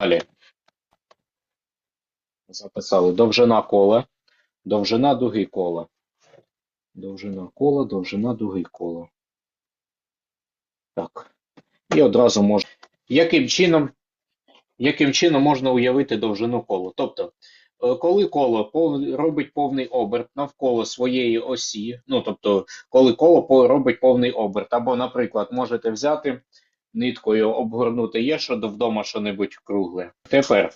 Далі. Записали довжина кола, довжина дуги кола. Довжина кола, довжина дуги кола. Так. І одразу можна. Яким чином, яким чином можна уявити довжину кола? Тобто, е, коли коло робить повний оберт навколо своєї осі, ну тобто, коли коло робить повний оберт, або, наприклад, можете взяти ниткою обгорнути є що вдома що-небудь кругле. Тепер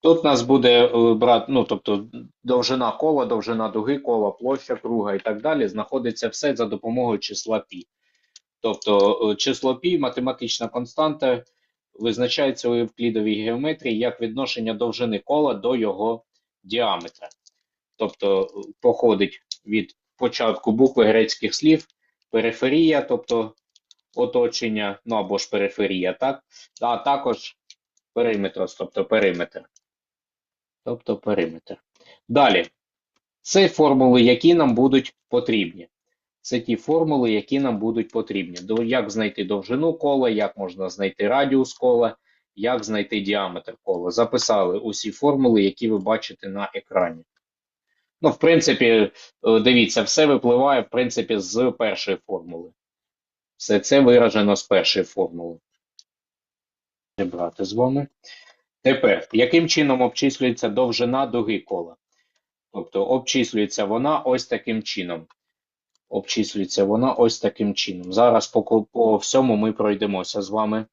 тут у нас буде е, брат, ну тобто довжина кола, довжина дуги кола, площа круга і так далі. Знаходиться все за допомогою числа π. Тобто е, число π, математична константа, визначається у евклідовій геометрії як відношення довжини кола до його діаметра. Тобто е, походить від початку букви грецьких слів периферія, тобто оточення, ну або ж периферія, так? А також периметрос, тобто периметр. Тобто периметр. Далі. Це формули, які нам будуть потрібні. Це ті формули, які нам будуть потрібні. Як знайти довжину кола, як можна знайти радіус кола, як знайти діаметр кола. Записали усі формули, які ви бачите на екрані. Ну, в принципі, е, дивіться, все випливає, в принципі, з першої формули. Все це виражено з першої формули. Брати з вами. Тепер, яким чином обчислюється довжина дуги кола? Тобто обчислюється вона ось таким чином. Обчислюється вона ось таким чином. Зараз по, по всьому ми пройдемося з вами.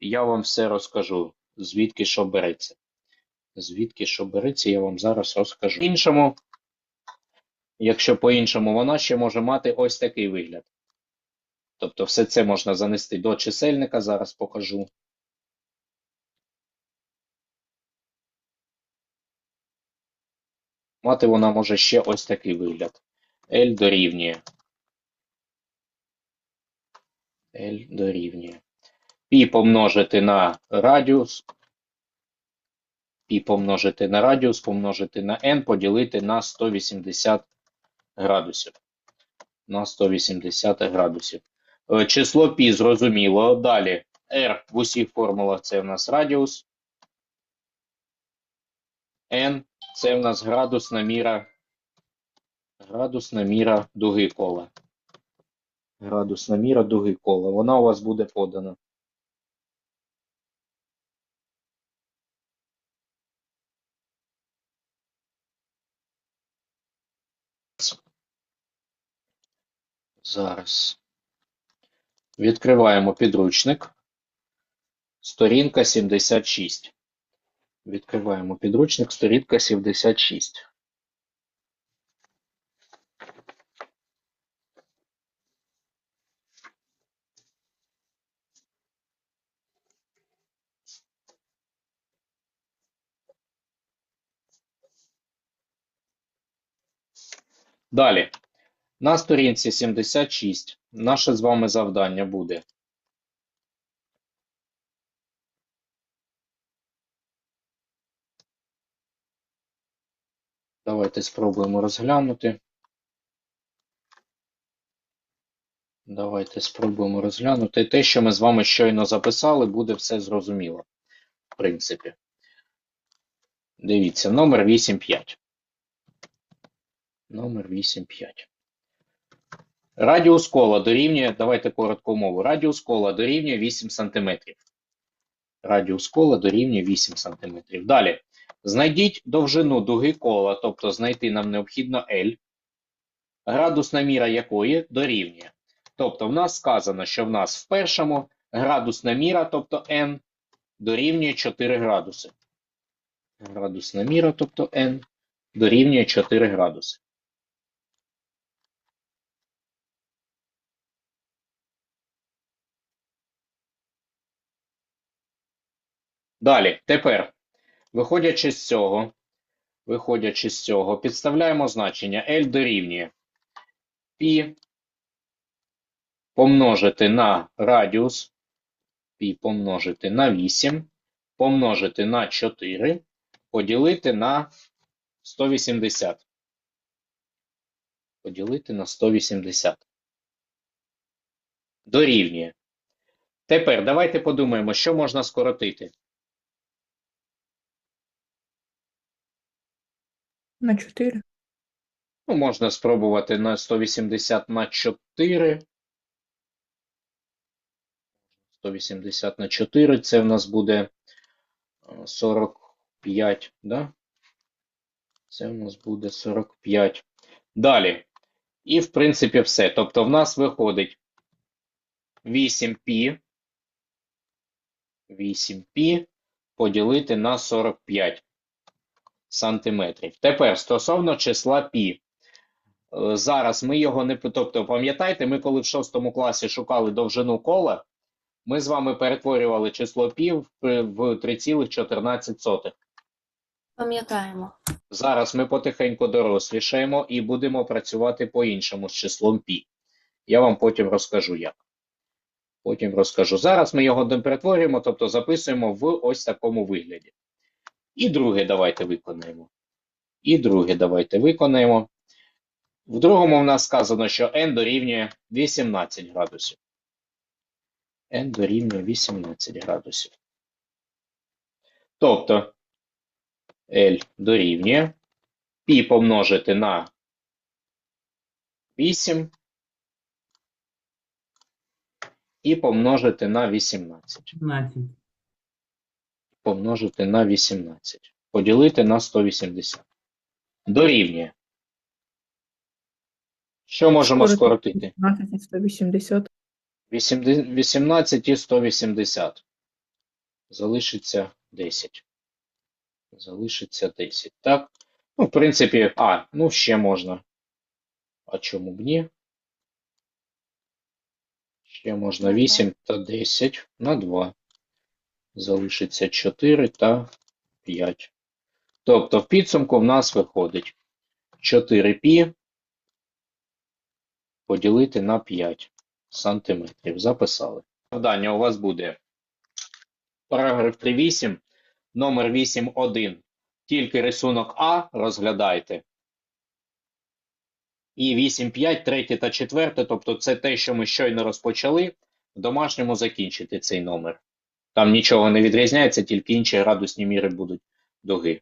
Я вам все розкажу, звідки що береться. Звідки що береться, я вам зараз розкажу. Іншому, якщо по-іншому, вона ще може мати ось такий вигляд. Тобто все це можна занести до чисельника, зараз покажу. Мати вона може ще ось такий вигляд. L дорівнює. L дорівнює. Пі помножити на радіус. Пі помножити на радіус, помножити на n, поділити на 180 градусів. На 180 градусів. Е, Число π зрозуміло. Далі r в усіх формулах це в нас радіус. n це в нас градусна міра. Градусна міра дуги кола. Градусна міра дуги кола. Вона у вас буде подана. Зараз. Відкриваємо підручник. Сторінка 76. Відкриваємо підручник, сторінка 76. Далі. На сторінці 76 наше з вами завдання буде. Давайте спробуємо розглянути. Давайте спробуємо розглянути. Те, що ми з вами щойно записали, буде все зрозуміло. В принципі. Дивіться, номер 85. Номер 85. Радіус кола дорівнює, давайте коротку мову. Радіус кола дорівнює 8 см. Радіус кола дорівнює 8 см. Далі. Знайдіть довжину дуги кола, тобто знайти нам необхідно L, градусна міра якої дорівнює. Тобто в нас сказано, що в нас в першому градусна міра, тобто n, дорівнює 4 градуси. Градусна міра, тобто n, дорівнює 4 градуси. Далі, тепер, виходячи з цього, виходячи з цього, підставляємо значення L дорівнює π помножити на радіус, π помножити на 8, помножити на 4, поділити на 180. Поділити на 180. Дорівнює. Тепер давайте подумаємо, що можна скоротити. На 4. Ну, можна спробувати на 180 на 4. 180 на 4, це в нас буде е, 45, да? Це в нас буде 45. Далі. І, в принципі, все. Тобто, в нас виходить 8π, 8π поділити на 45 сантиметрів. Тепер стосовно числа пі. Е, зараз ми його не тобто, пам'ятаєте, ми коли в 6 класі шукали довжину кола, ми з вами перетворювали число пі в 3,14. Пам'ятаємо. Зараз ми потихеньку дорослішаємо і будемо працювати по-іншому з числом пі. Я вам потім розкажу як. Потім розкажу. Зараз ми його перетворюємо, тобто записуємо в ось такому вигляді. І друге давайте виконаємо. І друге давайте виконаємо. В другому в нас сказано, що n дорівнює 18 градусів. n дорівнює 18 градусів. Тобто L дорівнює π помножити на 8 і помножити на 18. 17. Помножити на 18. Поділити на 180. Дорівнює. Що можемо Скоротити. скоротити? 15 і 180. 18 і 180. Залишиться 10. Залишиться 10. Так? Ну, в принципі, а, ну ще можна. А чому б ні? Ще можна 8 та 10 на 2. Залишиться 4 та 5. Тобто в підсумку в нас виходить 4π поділити на 5 сантиметрів. Записали. Завдання у вас буде параграф 3.8, номер 8.1. Тільки рисунок А розглядайте. І 8.5, третє та четверте, тобто це те, що ми щойно розпочали, в домашньому закінчити цей номер. Там нічого не відрізняється, тільки інші градусні міри будуть дуги.